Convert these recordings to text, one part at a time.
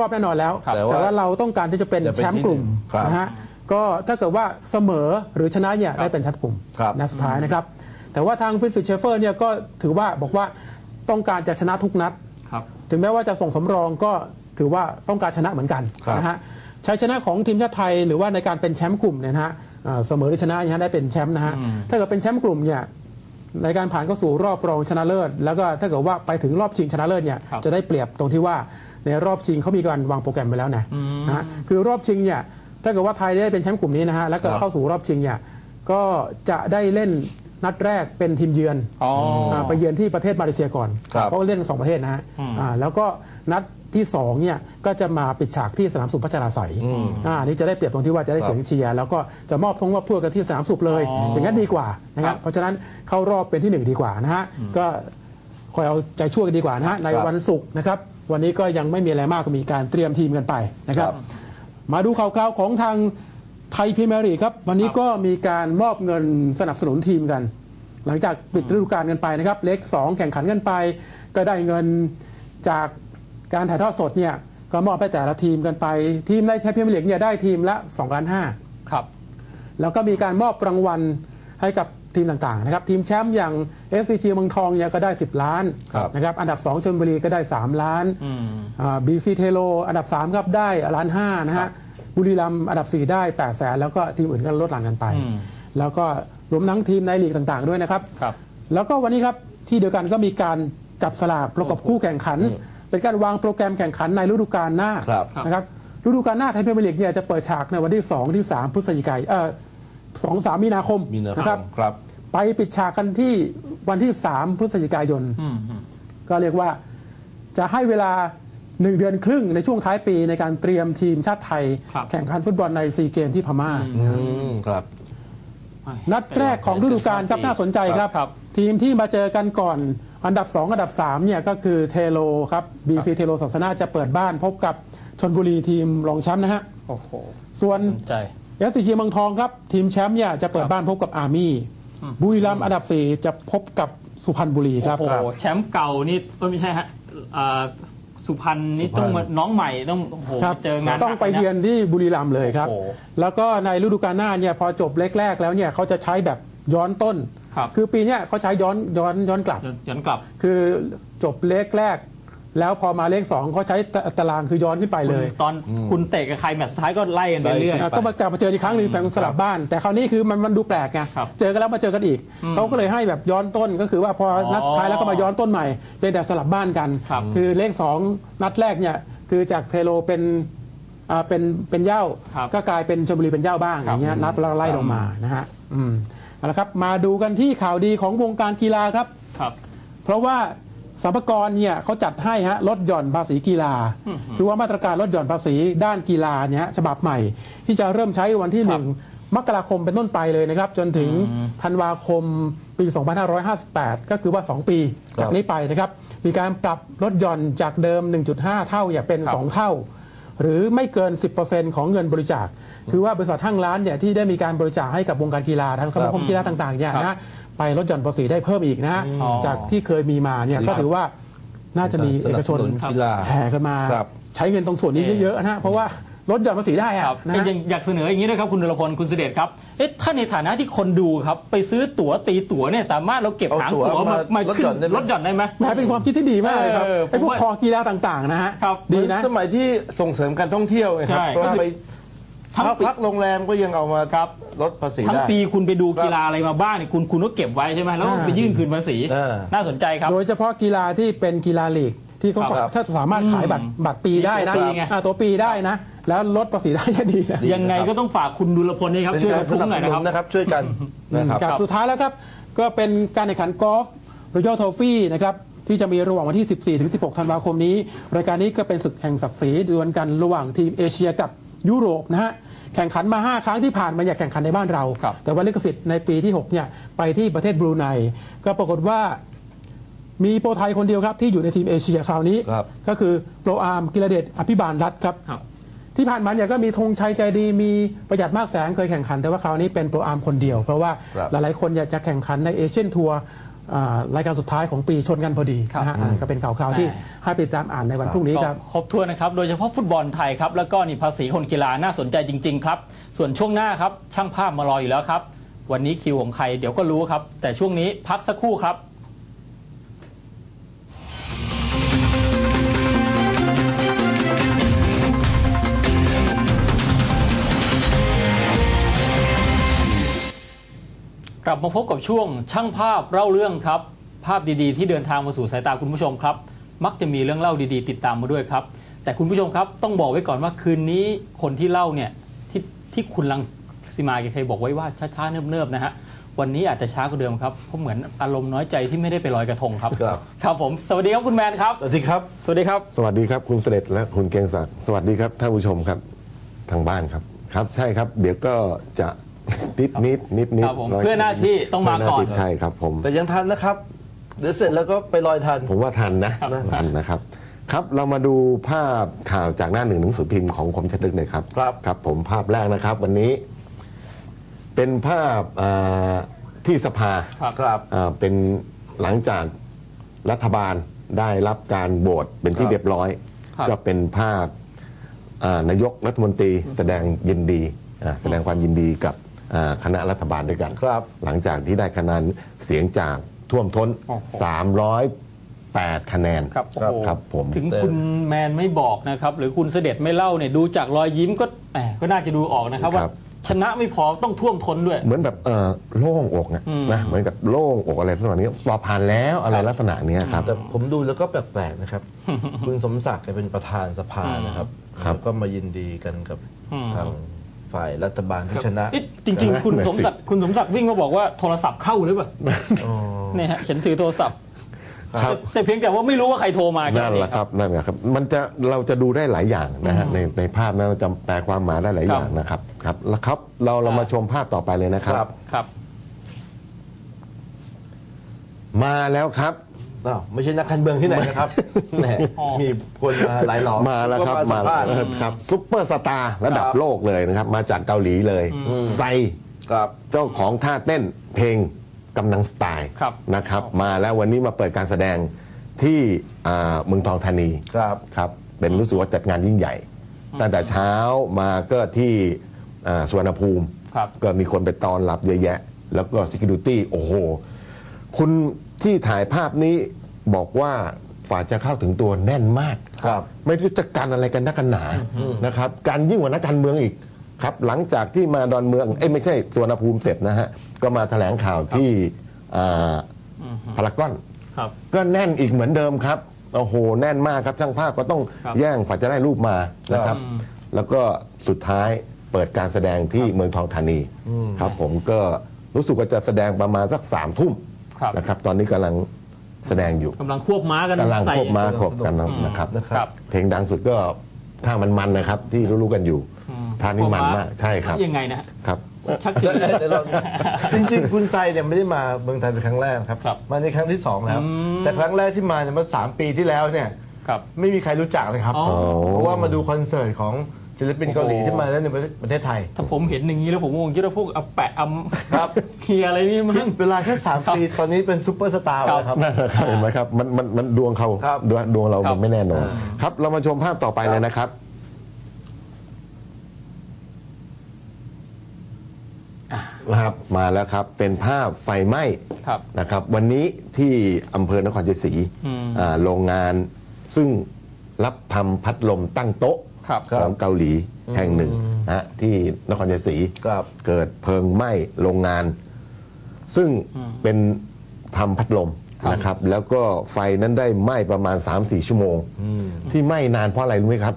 รอบแน่นอนแล้ว ครับแต่ว่าเราต้องการที่จะเป็นจะเป็นแชมป์กลุ่มที่หนึ่งครับนะฮะก็ถ้าเกิดว่าเสมอหรือชนะเนี่ยได้เป็นแชมป์กลุ่มครับนัดสุดท้ายนะครับ แต่ว่าทางฟินฟิชเชฟเฟอร์เนี่ยก็ถือว่าบอกว่าต้องการจะชนะทุกนัด ครับ ถึงแม้ว่าจะส่งสำรองก็ถือว่าต้องการชนะเหมือนกันครับนะฮะชัยชนะของทีมชาติไทยหรือว่าในการเป็นแชมป์กลุ่มเนี่ยนะฮะเอ่อเสมอหรือชนะเนี่ยฮะได้เป็นแชมป์นะฮะอืมถ้าเกิดเป็นแชมป์กลุ่มเนี่ยในการผ่านเข้าสู่รอบรองชนะเลิศ แล้วก็ถ้าเกิดว่าไปถึงรอบชิงชนะเลิศเนี่ยครับ จะได้เปรียบตรงที่ว่า ในรอบชิงเขามีการวางโปรแกรมไปแล้วนะอืมนะฮะคือรอบชิงเนี่ยถ้าเกิดว่าไทยได้เป็นแชมป์กลุ่มนี้นะฮะแล้วก็ครับเข้าสู่รอบชิงเนี่ยก็จะได้เล่นนัดแรกเป็นทีมเยือนอ๋ออาไปเยือนที่ประเทศมาเลเซียก่อนครับเพราะว่าเล่นสองประเทศนะฮะอืมอ่าแล้วก็นัดที่สองเนี่ยก็จะมาปิดฉากที่สนามสุขพัชราไสยอืมอ่านี่จะได้เปรียบตรงที่ว่าจะได้ครับเสียงเชียร์แล้วก็จะมอบทงมอบถ้วยกันที่สนามสุขเลยอ๋ออย่างนั้นดีกว่านะคครัรับบเพราะฉะนั้นเข้ารอบเป็นที่หนึ่งดีกว่านะฮะก็คอยเอาใจช่วยกันดีกว่านะฮะในครับวันศุกร์นะครับ วันนี้ก็ยังไม่มีอะไรมากก็มีการเตรียมทีมกันไปนะครับครับ มาดูข่าวคราวของทางไทยพรีเมียร์ลีกครับ วันนี้ก็มีการมอบเงินสนับสนุนทีมกัน หลังจากปิดฤดูกาลกันไปนะครับ เล็ก 2 แข่งขันกันไป ก็ได้เงินจากการถ่ายทอดสดเนี่ยก็มอบให้แต่ละทีมกันไป ทีมในไทยพรีเมียร์ลีกเนี่ยได้ทีมละ2ล้านห้าครับ แล้วก็มีการมอบรางวัลให้กับ ทีมต่างๆนะครับทีมแชมป์อย่าง SCG เมืองทองเนี่ยก็ได้ 10 ล้านครับนะครับอันดับ 2ชลบุรีก็ได้ 3 ล้านอืมบีซีเทโลอันดับ 3 ครับได้ล้านห้านะครัฮะบบุรีรัมย์อันดับ 4 ได้8แสนแล้วก็ทีมอื่นก็ลดหลั่นกันไปอืมแล้วก็รวมทั้งทีมในลีกต่างๆด้วยนะครับครับ แล้วก็วันนี้ครับที่เดียวกันก็มีการจับสลากประกอบคู่แข่งขัน เป็นการวางโปรแกรมแข่งขันในฤดูกาลหน้าครับนะครับฤดูกาลหน้าไทยพรีเมียร์ลีกเนี่ยจะเปิดฉากในวันที่ 2 ที่ 3 พฤศจิกายนเอ่อ สองสามมีนาคมมีนาคนะครัมบครับ ไปปิดฉากกันที่วันที่3พฤศจิกายนอืมอืมก็เรียกว่าจะให้เวลา1เดือนครึ่งในช่วงท้ายปีในการเตรียมทีมชาติไทยครับแข่งขันฟุตบอลในซีเกมที่พม่าอืมครับนัดแรกของฤดูกาลครับน่าสนใจครับครับ ทีมที่มาเจอกันก่อน อันดับ 2 อันดับ3เนี่ยก็คือเทโลครับบีซีเทโลศาสนาจะเปิดบ้านพบกับชนบุรีทีมรองแชมป์นะฮะโอ้โหส่วน สนใจเอสซีจีเมืองทองครับ ทีมแชมป์เนี่ยจะเปิดบ้านพบกับอาร์มี่บุรีรัมย์อันดับ4จะพบกับสุพรรณบุรีครับโอ้โหแชมป์เก่านี่เอ้ยไม่ใช่ฮะอ่าสุพรรณนี่ต้องมาน้องใหม่ต้องโอ้โหครับเจองานต้องไปหกะเยือนที่บุรีรัมย์เลยครับโอ้โหแล้วก็ในฤดูกาลหน้าเนี่ยพอจบเล็กแรกแล้วเนี่ยเขาจะใช้แบบย้อนต้นครับคือปีเนี้ยเขาใช้ย้อนย้อนย้อนกลับย้อนย้อนกลับ คือจบเลขแรก แล้วพอมาเลขสองเขาใช้ตตารางคือย้อนขึ้นไปเลย ตอนคุณเตะกับใครแมตช์สุดท้ายก็ไล่กันไปเรื่อยไล่อะก็มากลับมาเจออีกครั้งหนึ่งแปลงสลับบ้าน แต่คราวนี้คือมันมันดูแปลกไงครับเจอกันแล้วมาเจอกันอีกอืมเขาก็เลยให้แบบย้อนต้นก็คือว่าพอออนัดสุดท้ายแล้วก็มาย้อนต้นใหม่เป็นแบบสลับบ้านกันครับคือเลขสองนัดแรกเนี่ยคือจากเทโลเป็นอ่าเป็นเป็นเหย้าครับก็กลายเป็นชลบุรีเป็นเหย้าบ้างครัอบย่างเงี้ยนับแล้วไล่ลงมานะฮะอืมเอาละครับมาดูกันที่ข่าวดีของวงการกีฬาครับ ครับ เพราะว่า สัมภากรเนี่ยเขาจัดให้ฮะลดหย่อนภาษีกีฬาอืมคือว่ามาตรการลดหย่อนภาษีด้านกีฬาเนี่ยฮะฉบับใหม่ ที่จะเริ่มใช้วันที่ครับหนึ่งมกราคมเป็นต้นไปเลยนะครับ จนถึงอืมธันวาคมปี 2558 ก็คือว่า 2 ปีครับจากนี้ไปนะครับ มีการปรับลดหย่อนจากเดิม 1.5 เท่าอย่าเป็นครับ2เท่า หรือไม่เกิน 10%ของเงินบริจาค คือว่าบริษัทห้างร้านเนี่ยที่ได้มีการบริจาคให้กับวงการกีฬาทั้งสมาคมกีฬาต่างๆเนี่ยครับนะ ไปลดหย่อนภาษีได้เพิ่มอีกนะฮะอ๋อจากที่เคยมีมาเนี่ยก็ถือว่าน่าจะมีเอกชนสนับสนุกีฬาแห่กันมา ครับ ใช้เงินตรงส่วนนี้เยอะๆนะฮะเพราะว่าลดหย่อนภาษีได้อะครับนะเอ้ยฮะ ยังอยากเสนออย่างนี้ด้วยครับคุณดลพลคุณเสด็จครับเอ๊ะถ้าในฐานะที่คนดูครับ ไปซื้อตั๋วตีตั๋วเนี่ยสามารถเราเก็บเอาหางตั๋วตั๋วมามามาลดขึ้หย่อนนได้ไหม ลดหย่อนได้ไหม แหมเป็นความคิดที่ดีมากเลยครับเออไอ้พวกผมว่า คอกีฬาต่างๆนะฮะครับ ดีนะสมัยที่ส่งเสริมการท่องเที่ยวไงครับใช่ก็ไป ทั้งพักปีพักโรงแรมก็ยังเอามาครับลดภาษีทั้งได้ ปีคุณไปดูกีฬาอะไรมาบ้างเนี่ยคุณคุณก็เก็บไว้ใช่ไหมแล้วก็อ่าไปยื่นคืนภาษี เออ น่าสนใจครับ โดยเฉพาะกีฬาที่เป็นกีฬาลีก ที่เขาครับ ถ้าสามารถขายบัตรอืมบัตรปีได้นะมีตัวปีไง อ่าตัวปีได้นะ แล้วลดภาษีได้เนี่ยดีนะ ดี ยังไงก็ต้องฝากคุณดุลพลนี่ครับเป็นช่วยกากัรนสฟุ้นังบหน่สอยนุนะครับ นนะครับช่วยกันนะครับกับสุดท้ายแล้วครับ ก็เป็นการแข่งขันกอล์ฟรอยัลทอฟฟี่นะครับที่จะมีระหว่างวันที่ 14 ถึง 16 ธันวาคมนี้ รายการนี้ก็เป็นศึกแห่งศักดิ์ศรีดวลกันระหว่างทีมเอเชียกับ ยุโรปนะฮะแข่งขันมา 5 ครั้งที่ผ่านมาอยากแข่งขันในบ้านเรา ครับ แต่ว่าลิขสิทธิ์ในปีที่6เนี่ยไปที่ประเทศบรูไนก็ปรากฏว่ามีโปรไทยคนเดียวครับที่อยู่ในทีมเอเชียคราวนี้ ครับ ก็คือโปรอาร์มกิรเดชอภิบาลรัฐครับ ครับ ที่ผ่านมาเนี่ยก็มีธงชัยใจดีมีประหยัดมากแสงเคยแข่งขัน แต่ว่าคราวนี้เป็นโปรอาร์มคนเดียว เพราะว่าครับ หลายๆคนอยากจะแข่งขันในเอเชียนทัวร์อ่า รายการสุดท้ายของปีชนกันพอดีครับนะฮะอ่าก็เป็นข่าวคราวที่แหมให้ไปตามอ่านในวันพรุ่งนี้ครับก็ครบถ้วนนะครับ โดยเฉพาะฟุตบอลไทยครับ แล้วก็นี่ภาษีคนกีฬาน่าสนใจจริง ๆ ครับ ส่วนช่วงหน้าครับ ช่างภาพมารออยู่แล้วครับ วันนี้คิวของใครเดี๋ยวก็รู้ครับ แต่ช่วงนี้พักสักครู่ครับ ลับมาพบกับช่วงช่างภาพเล่าเรื่องครับ ภาพดีๆ ที่เดินทางมาสู่สายตาคุณผู้ชมครับ มักจะมีเรื่องเล่าดีๆ ติดตามมาด้วยครับ แต่คุณผู้ชมครับต้องบอกไว้ก่อนว่าคืนนี้คนที่เล่าเนี่ยที่ที่คุณลังสิมาแกเคยบอกไว้ว่าช้าๆเนิบๆนะฮะวันนี้อาจจะช้ากว่าเดิมครับเพราะเหมือนอารมณ์น้อยใจที่ไม่ได้ไปลอยกระทงครับครับ ครับผมสวัสดีครับคุณแมนครับ สวัสดีครับ สวัสดีครับ สวัสดีครับคุณเสด็จและคุณเกรียงศักดิ์สวัสดีครับท่านผู้ชมครับทางบ้านครับครับ ใช่ครับ เดี๋ยวก็จะ นิดนิดนิดนิดครับผมเพื่อหน้าที่ต้องมาก่อน เพื่หที่ใช่ครับผม แต่ยังทันนะครับ เดี๋ยวเสร็จแล้วก็ไปลอยทัน ผมว่าทันนะทันนะครับ ครับเรามาดูภาพข่าวจากหน้าหนึ่งหนังสือพิมพ์ของคมชัดลึกหน่อยครับครับ ครับ ผมภาพแรกนะครับ วันนี้ เป็นภาพอ่าที่สภาครับครับอ่าเป็นหลังจากรัฐบาลได้รับการโหวตเป็นที่ครับ เรียบร้อย ครับ ก็เป็นภาพอ่านายกรัฐมนตรีแสดงยินดีอ่าแสดงความยินดีกับอ่า คณะรัฐบาลด้วยกัน ครับ หลังจากที่ได้คะแนนเสียงจากท่วมท้น โอ้โห 308 คะแนนครับโอ้โหครับผม ถึงคุณแมนไม่บอกนะครับ หรือคุณเสด็จไม่เล่าเนี่ยดูจากรอยยิ้มก็แหมก็น่าจะดูออกนะครับว่าครับ ชนะไม่พอต้องท่วมท้นด้วย เหมือนแบบเออโล่งอกนะอืม นะเหมือนกับโล่งอกอะไรลักษณะนี้สอบผ่านแล้วอะไรลักษณะเนี้ยครับ แต่ผมดูแล้วก็แปลกๆนะครับ คุณสมศักดิ์แกเป็นประธานสภานะครับครับ แล้วก็มายินดีกันกับอืม ทาง ฝ่ายรัฐบาลที่ชนะเอ๊ะจริง ๆ คุณสมศักดิ์คุณสมศักดิ์วิ่งมาบอกว่าโทรศัพท์เข้าหรือเปล่าอ๋อเนี่ยฮะฉันถือโทรศัพท์ครับแต่แต่เพียงแต่ว่าไม่รู้ว่าใครโทรมานั่นแหละครับนั่นแหละครับ มันจะเราจะดูได้หลายอย่างนะฮะในในภาพนั้นเราจะแปลความหมายได้หลายอย่างนะครับครับแล้วครับเราเรามาชมภาพต่อไปเลยนะครับครับครับมาแล้วครับ อ้าวไม่ใช่นักการเมืองที่ไหนนะครับแหมอ๋อมีคนมาหลายหลอมมาแล้วครับก็มาสัภแล้วษณ์เออครับซุปเปอร์สตาร์ระดับครับโลกเลยนะครับ มาจากเกาหลีเลยไซครับเจ้าของท่าเต้นเพลงกำนังสไตล์ครับนะครับ มาแล้ววันนี้มาเปิดการแสดงที่อ่าเมืองทองธานีครับครับ เป็นรู้สึกว่าจัดงานยิ่งใหญ่ ตั้งแต่เช้ามาก็ที่อ่าสุวรรณภูมิครับก็มีคนไปต้อนรับเยอะแยะ แล้วก็ Security โอ้โห คุณ ที่ถ่ายภาพนี้บอกว่าฝ่าจะเข้าถึงตัวแน่นมาก ครับ ไม่รู้จะกันอะไรกันนักกันหนานะครับการยิ่งกว่านักการเมืองอีกครับหลังจากที่มาดอนเมืองเอ้ยไม่ใช่สวนภูมิเสร็จนะฮะก็มาแถลงข่าวที่อ่าพารากอน ครับ ก็แน่นอีกเหมือนเดิมครับโอ้โหแน่นมากครับช่างภาพก็ต้องครับแย่งฝันจะได้รูปมานะครับ แล้วก็สุดท้ายเปิดการแสดงที่เมืองทองธานี ครับผมก็รู้สึกว่าจะแสดงประมาณสักสามทุ่ม ครับ นะครับ ตอนนี้กำลังแสดงอยู่กำลังควบม้ากันกำลังใส่ ควบม้าควบกันนะครับ นะครับ เพลงดังสุดก็ท่ามันมันๆนะครับ ที่รู้ๆกันอยู่ท่านี้มันมากใช่ครับยังไงนะฮะครับ ชักถึงเดี๋ยวเราจริงๆ คุณไซเนี่ยไม่ได้มาเมืองไทยเป็นครั้งแรกครับ ครับมาในครั้งที่สองแล้ว อืม แต่ครั้งแรกที่มาเนี่ยเมื่อสามปีที่แล้วเนี่ย ครับ ไม่มีใครรู้จักเลยครับ อ๋อ เพราะว่ามาดูคอนเสิร์ตของ ศิลปินเกาหลีโอ้โหที่มาเล่นในประเทศไทย ถ้าผมเห็นอย่างนี้แล้วผมคงคิดว่าพวกอาแปะอัมครับเฮียอะไรนี่มั้งเวลาแค่สามปีตอนนี้เป็นซูเปอร์สตาร์แล้วครับนั่นแหละครับเห็นไหมครับมันมันมันดวงเขาครับดวงดวงเราครับมันไม่แน่นอนอ่าครับ เรามาชมภาพต่อไปเลยนะครับนะครับมาแล้วครับเป็นภาพไฟไหม้ครับนะครับ วันนี้ที่อำเภอนครชัยศรีอืมอ่าโรงงานซึ่งรับทำพัดลมตั้งโต๊ะครับ ของเกาหลีแห่งหนึ่งนะฮะที่นครชัยศรีครับ เกิดเพลิงไหม้โรงงาน ซึ่งเป็นทำพัดลมครับนะครับ แล้วก็ไฟนั้นได้ไหม้ประมาณ 3-4 ชั่วโมง ที่ไหม้นานเพราะอะไรรู้ไหมครับ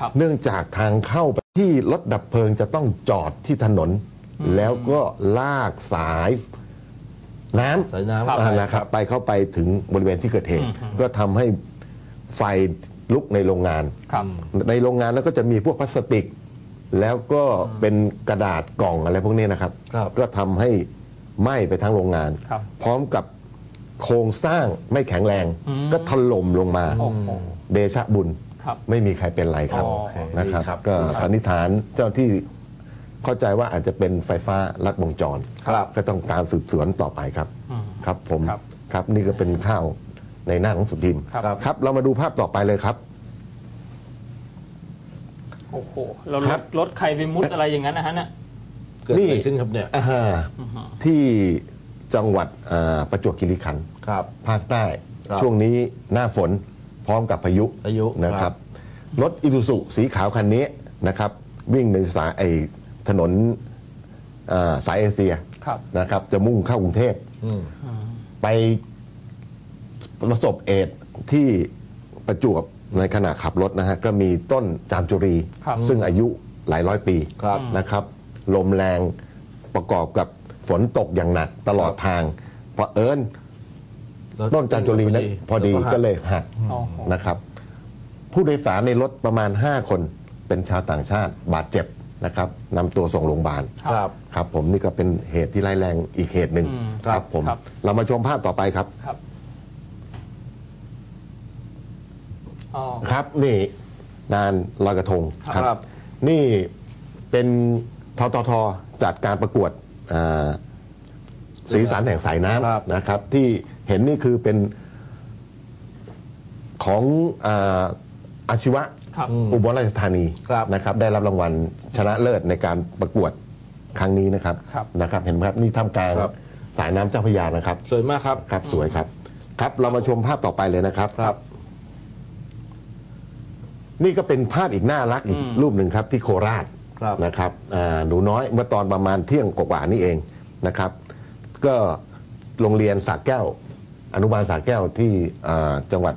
ครับ เนื่องจากทางเข้าไปที่รถดับเพลิงจะต้องจอดที่ถนน แล้วก็ลากสายน้ำสายน้ำครับอ่านะครับไปเข้าไปถึงบริเวณที่เกิดเหตุ ก็ทำให้ไฟ ลุกในโรงงาน ครับ ในโรงงานแล้วก็จะมีพวกพลาสติก แล้วก็เป็นกระดาษกล่องอะไรพวกนี้นะครับ ครับ ก็ทำให้ไหม้ไปทั้งโรงงาน ครับพร้อมกับโครงสร้างไม่แข็งแรงก็ถล่มลงมา โอ้โหเดชะบุญ ครับ ไม่มีใครเป็นไรครับโอเคนะครับดีครับ ก็ดีครับสันนิษฐานเจ้าที่เข้าใจว่าอาจจะเป็นไฟฟ้าลัดวงจร ครับ ก็ต้องการสืบสวนต่อไปครับครับผมครับครับ นี่ก็เป็นข่าว ในหน้าหนังสือพิมพ์ครับ ครับ เรามาดูภาพต่อไปเลยครับ โอ้โหเราครรับถรถใครไปมุดอะไรอย่างนั้นนะฮะน่ะเกิดอะไรขึ้นครับเนี่ยอ่าที่จังหวัดอ่าประจวบคีรีขันธ์ครับ ภาคใต้ ครับ ช่วงนี้หน้าฝนพร้อมกับพายุพายุ นะคครัรับบรถอิ u สุสีขาวคันนี้นะครับ วิ่งในสายไอถนนอ่าสายเอเชียครับ นะครับ จะมุ่งเข้ากรุงเทพอืมไป ประสบเอดที่ประจวบในขณะขับรถนะฮะก็มีต้นจามจุรี ครับซึ่งอายุหลายร้อยปีครับ นะครับ ลมแรงประกอบกับฝนตกอย่างหนักตลอดทางเพราะเอิญต้นจามจุรีนั้นพอดีก็เลยหักโอ้โหนะครับ ผู้โดยสารในรถประมาณ 5 คนเป็นชาวต่างชาติบาดเจ็บนะครับนำตัวส่งโรงพยาบาล ครับ ครับผมนี่ก็เป็นเหตุที่ร้ายแรงอีกเหตุหนึ่งอืมครับผม ครับ เรามาชมภาพต่อไปครับ ครับ อ๋อ ครับนี่งานลอยกระทงครับ นี่เป็นทททจัดการประกวดอ่าสีสันแห่งสายน้ครับำนะครับ ที่เห็นนี่คือเป็นของอาอาชีวะครับอุบลราชธานีครับ นะครับ ได้รับรางวัลชนะเลิศในการประกวดครั้งนี้นะครับครับ นะครับ เห็นไหมครับนี่ท่ามกลางครับ สายน้ำเจ้าพระยานะครับ สวยมากครับ ครับสวยครับ ครับเรามาชมภาพต่อไปเลยนะครับ ครับ นี่ก็เป็นภาพอีกน่ารักอีกอืมรูปหนึ่งครับที่โคราชครับ นะครับอ่าหนูน้อยเมื่อตอนประมาณเที่ยงกว่าๆนี่เองนะครับ ก็โรงเรียนสากแก้ว อนุบาลสากแก้วที่อ่าจังหวัด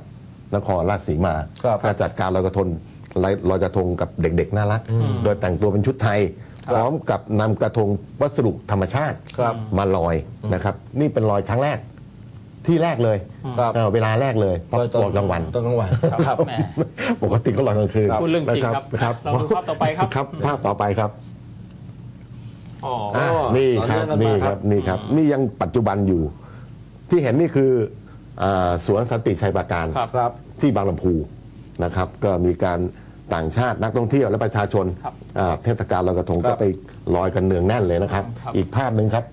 นครราชสีมาครับ ก็จัดการลอยกระทงลอยลอยกระทงกับเด็กๆ น่ารัก โดยแต่งตัวเป็นชุดไทย พร้อมกับนำกระทงวัสดุธรรมชาติครับ มาลอยนะครับ นี่เป็นลอยครั้งแรก ที่แรกเลยครับ เอ่อเวลาแรกเลยเพราะลอยกลางวัน ตอนกลางวันครับ แหม ปกติก็ลอยกลางคืนพูดเรื่องจริงนะครับครับเราดูภาพต่อไปครับ ครับ ภาพต่อไปครับอ๋ออะอ๋อนี่ครับต่อเนื่นี่องกันมาคครัรับบ นี่ครับ นี่ยังปัจจุบันอยู่ ที่เห็นนี่คืออาสวนสันติชัยปราการ ครับ ครับ ที่บางลำพูนะครับ ก็มีการต่างชาตินักท่องเที่ยวและประชาชนครับอ่าเทศกาลลอยกระทงครับก็ไปลอยกันเนืองแน่นเลยนะครับ ครับ อีกภาพหนึ่งครับ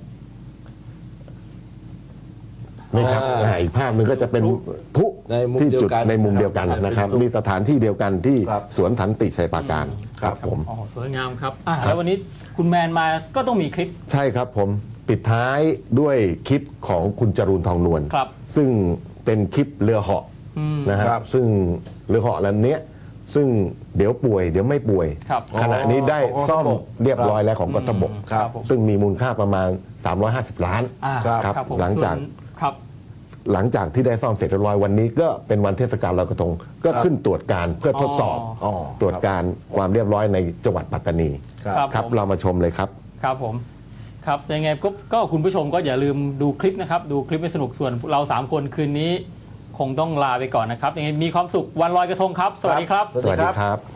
นี่ครับอ่าอ่าอีกภาพหนึ่งก็จะเป็นพลุในมุมที่เดียวจุดกันในมุมเดียวกันครับนะครับ เป็นพลุมีสถานที่เดียวกันที่ครับ สวนสันติชัยปราการครับผม อ๋อสวยงามครับอะแล้ววันนี้คุณแมนมาก็ต้องมีคลิป ใช่ครับผมปิดท้ายด้วยคลิปของคุณจรูนทองนวลครับซึ่งเป็นคลิปเรือเหาะอืมนะคครัรับบซึ่งเรือเหาะลำเนี้ยซึ่งเดี๋ยวป่วยเดี๋ยวไม่ป่วย ครับ ขณะนี้ได้ของซ่อมกองทัพบกเรียบร้อยแล้วของกองทัพบก ครับผมซึ่งมีมูลค่าประมาณ 350 ล้านอ่าครับ ผมหลังจากส่วนครับ หลังจากที่ได้ซ่อมเสร็จเรียบร้อยวันนี้ก็เป็นวันเทศกาลลอยกระทงก็ขึ้นตรวจการเพื่อทดสอบอ๋อตรวจการความเรียบร้อยในจังหวัดปัตตานีครับครับครับ ผม เรามาชมเลยครับ ครับผมครับยังไงก็ก็คุณผู้ชมก็อย่าลืมดูคลิปนะครับ ดูคลิปให้สนุกส่วนเรา 3 คนคืนนี้ คงต้องลาไปก่อนนะครับยังไงมีความสุขวันลอยกระทงครับ สวัสดีครับ สวัสสดีวัสคดีรับครับ